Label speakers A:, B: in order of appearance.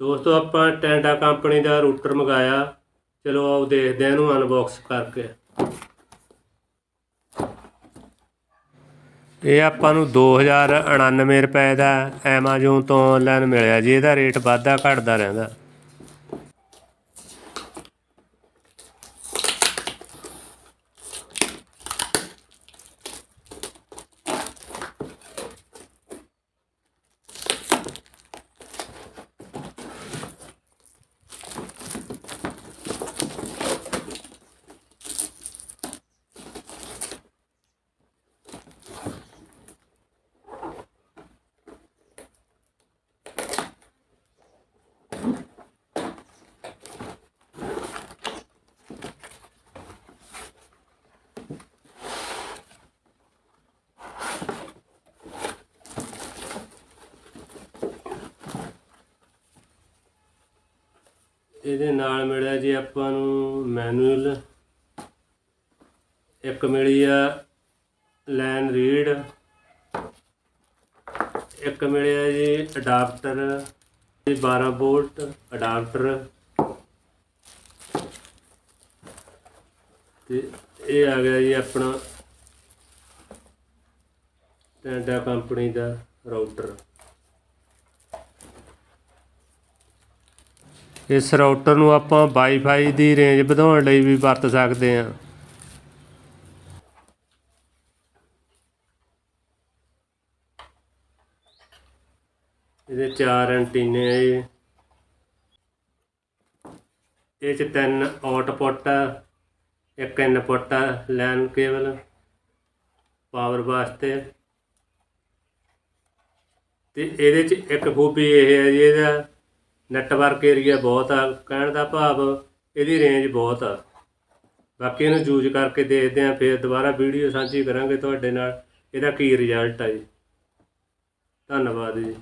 A: ਦੋਸਤੋ, ਆਪਾਂ ਟੈਂਡਾ ਕੰਪਨੀ ਦਾ ਰੂਟਰ ਮੰਗਾਇਆ। ਚਲੋ, ਆਓ ਦੇਖਦੇ ਹਾਂ ਇਹਨੂੰ ਅਨਬਾਕਸ ਕਰਕੇ। ਇਹ ਆਪਾਂ ਨੂੰ 2099 ਰੁਪਏ ਦਾ ਐਮਾਜ਼ੋਨ ਤੋਂ ਆਨਲਾਈਨ ਮਿਲਿਆ ਜੀ। ਇਹਦਾ ਰੇਟ ਵਾਧਾ ਘਟਦਾ ਰਹਿੰਦਾ। ਇਹਦੇ ਨਾਲ ਮਿਲਿਆ ਜੀ ਆਪਾਂ ਨੂੰ ਮੈਨੂਅਲ। ਇੱਕ ਮਿਲੀ ਆ ਲਾਈਨ ਰੀਡ। ਇੱਕ ਮਿਲਿਆ ਜੀ ਅਡਾਪਟਰ। ਜੀ 12 ਵੋਲਟ ਅਡਾਪਟਰ। ਤੇ ਇਹ ਆ ਗਿਆ ਜੀ ਆਪਣਾ। ਟੈਂਡਾ ਕੰਪਨੀ ਦਾ ਰਾਊਟਰ। ਇਸ ਰਾਊਟਰ ਨੂੰ ਆਪਾਂ ਵਾਈਫਾਈ ਦੀ ਰੇਂਜ ਵਧਾਉਣ ਲਈ ਵੀ ਵਰਤ ਸਕਦੇ ਹਾਂ। ਇਹਦੇ ਚਾਰ ਐਂਟੀਨੇ ਆ ਇਹ ਇਹ ਚ ਤਿੰਨ ਆਊਟਪੁੱਟ ਆ ਇੱਕ ਇਨਪੁੱਟ ਲੈਨ ਕੇਬਲ, ਪਾਵਰ ਵਾਸਤੇ। ਤੇ ਇਹਦੇ ਚ ਇੱਕ ਖੂਬੀ ਇਹ ਹੈ ਜੀ, ਇਹਦਾ ਨੈਟਵਰਕ ਏਰੀਆ ਬਹੁਤ ਆ, ਕਹਿਣ ਦਾ ਭਾਵ ਇਹਦੀ ਰੇਂਜ ਬਹੁਤ ਆ। ਬਾਕੀ ਇਹਨੂੰ ਯੂਜ਼ ਕਰਕੇ ਦੇਖਦੇ ਆਂ ਫਿਰ ਦੁਬਾਰਾ ਵੀਡੀਓ ਸਾਂਝੀ ਕਰਾਂਗੇ ਤੁਹਾਡੇ ਨਾਲ। ਇਹਦਾ ਕੀ ਰਿਜ਼ਲਟ ਆ ਜੀ? ਧੰਨਵਾਦ ਜੀ।